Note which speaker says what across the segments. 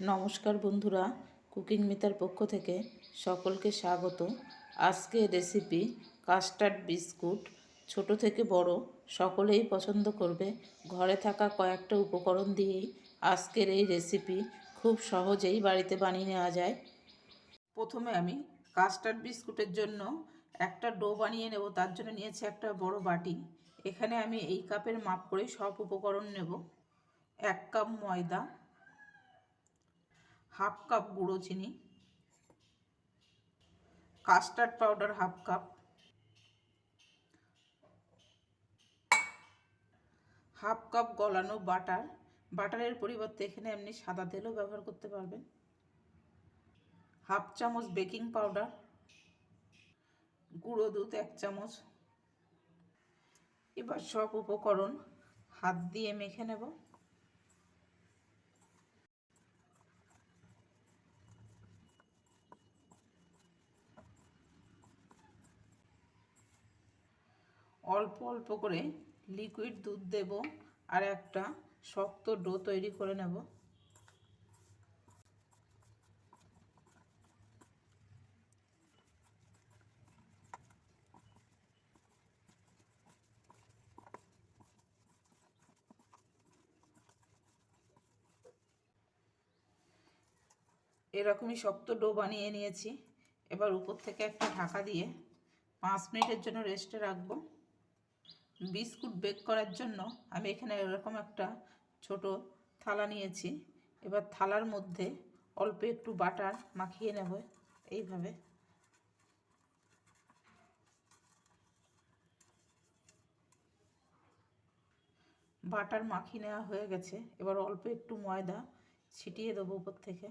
Speaker 1: নমস্কার বন্ধুরা, কুকিং মিতার পক্ষ থেকে সকলকে স্বাগত। আজকে রেসিপি কাস্টার্ড বিস্কুট ছোট থেকে বড়, সকলেই পছন্দ করবে। ঘরে থাকা কয়েকটা উপকরণ দিয়েই আজকের এই রেসিপি খুব সহজেই বাড়িতে বানিয়ে নেওয়া যায়। প্রথমে আমি কাস্টার্ড বিস্কুটের জন্য একটা ডো বানিয়ে নেব, তার জন্য নিয়েছি একটা বড় বাটি। এখানে আমি এই কাপের মাপ করে সব উপকরণ নেব। এক কাপ ময়দা হাফ কাপ গুঁড়ো চিনি, custard powder half cup half cup গলানো butter. বাটারের পরিবর্তে এখানে আপনি সাদা তেলও ব্যবহার করতে পারবেন। হাফ চামচ বেকিং পাউডার, গুঁড়ো দুধ এক চামচ। এবার সব উপকরণ হাত দিয়ে মেখে নেব। অল্প অল্প করে লিকুইড দুধ দেব আর একটা শক্ত ডো তৈরি করে নেব। এরকমই শক্ত ডো বানিয়ে নিয়েছি। এবার উপর থেকে একটা ঢাকা দিয়ে পাঁচ মিনিটের জন্য রেস্টে রাখব। বিস্কুট বেক করার জন্য আমি এখানে এরকম একটা ছোট থালা নিয়েছি। এবার থালার মধ্যে অল্প একটু বাটার মাখিয়ে নেব এইভাবে। বাটার মাখিয়ে নেওয়া হয়ে গেছে। এবার অল্প একটু ময়দা ছিটিয়ে দেবো উপর থেকে।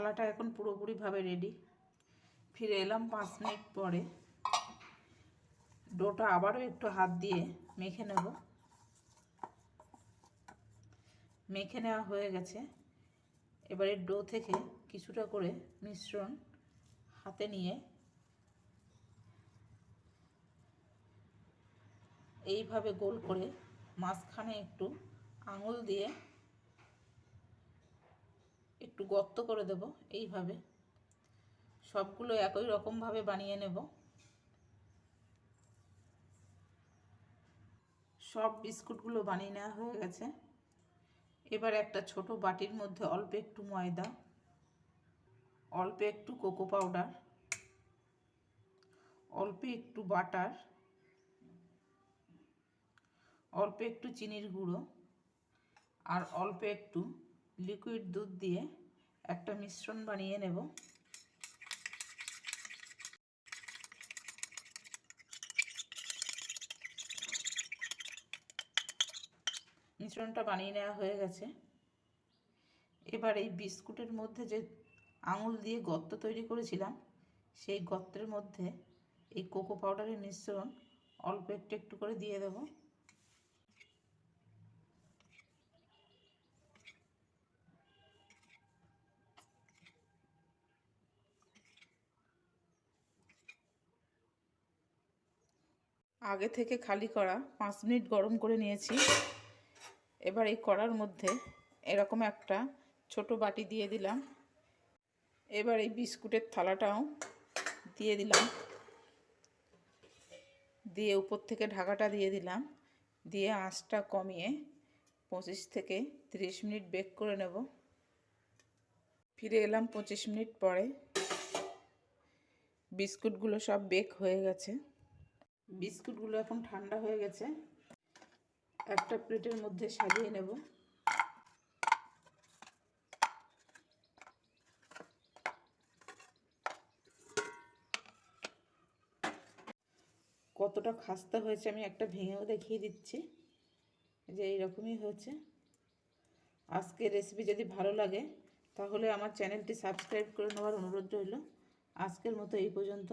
Speaker 1: থালাটা এখন পুরোপুরিভাবে রেডি ফিরে এলাম পাঁচ মিনিট পরে। ডোটা আবারও একটু হাত দিয়ে মেখে নেব। মেখে নেওয়া হয়ে গেছে। এবারে ডো থেকে কিছুটা করে মিশ্রণ হাতে নিয়ে এইভাবে গোল করে মাঝখানে একটু আঙুল দিয়ে একটু গর্ত করে দেব এইভাবে। সবগুলো একই রকমভাবে বানিয়ে নেব। সব বিস্কুটগুলো বানিয়ে নেওয়া হয়ে গেছে। এবার একটা ছোট বাটির মধ্যে অল্প একটু ময়দা, অল্প একটু কোকো পাউডার, অল্প একটু বাটার, অল্প একটু চিনির গুঁড়ো আর অল্প একটু লিকুইড দুধ দিয়ে একটা মিশ্রণ বানিয়ে নেব। মিশ্রণটা বানিয়ে নেওয়া হয়ে গেছে। এবার এই বিস্কুটের মধ্যে যে আঙুল দিয়ে গর্ত তৈরি করেছিলাম, সেই গর্তের মধ্যে এই কোকো পাউডারের মিশ্রণ অল্প একটু একটু করে দিয়ে দেবো। আগে থেকে খালি করা, পাঁচ মিনিট গরম করে নিয়েছি। এবার এই কড়ার মধ্যে এরকম একটা ছোট বাটি দিয়ে দিলাম। এবার এই বিস্কুটের থালাটাও দিয়ে দিলাম। দিয়ে উপর থেকে ঢাকাটা দিয়ে দিলাম। দিয়ে আঁচটা কমিয়ে পঁচিশ থেকে তিরিশ মিনিট বেক করে নেব। ফিরে এলাম পঁচিশ মিনিট পরে। বিস্কুটগুলো সব বেক হয়ে গেছে। বিস্কুটগুলো এখন ঠান্ডা হয়ে গেছে। একটা প্লেটের মধ্যে সাজিয়ে নেব। কতটা খাস্তা হয়েছে আমি একটা ভেঙেও দেখিয়ে দিচ্ছি। যে এইরকমই হয়েছে। আজকে রেসিপি যদি ভালো লাগে, তাহলে আমার চ্যানেলটি সাবস্ক্রাইব করে নেওয়ার অনুরোধ রইল। আজকের মতো এই পর্যন্ত।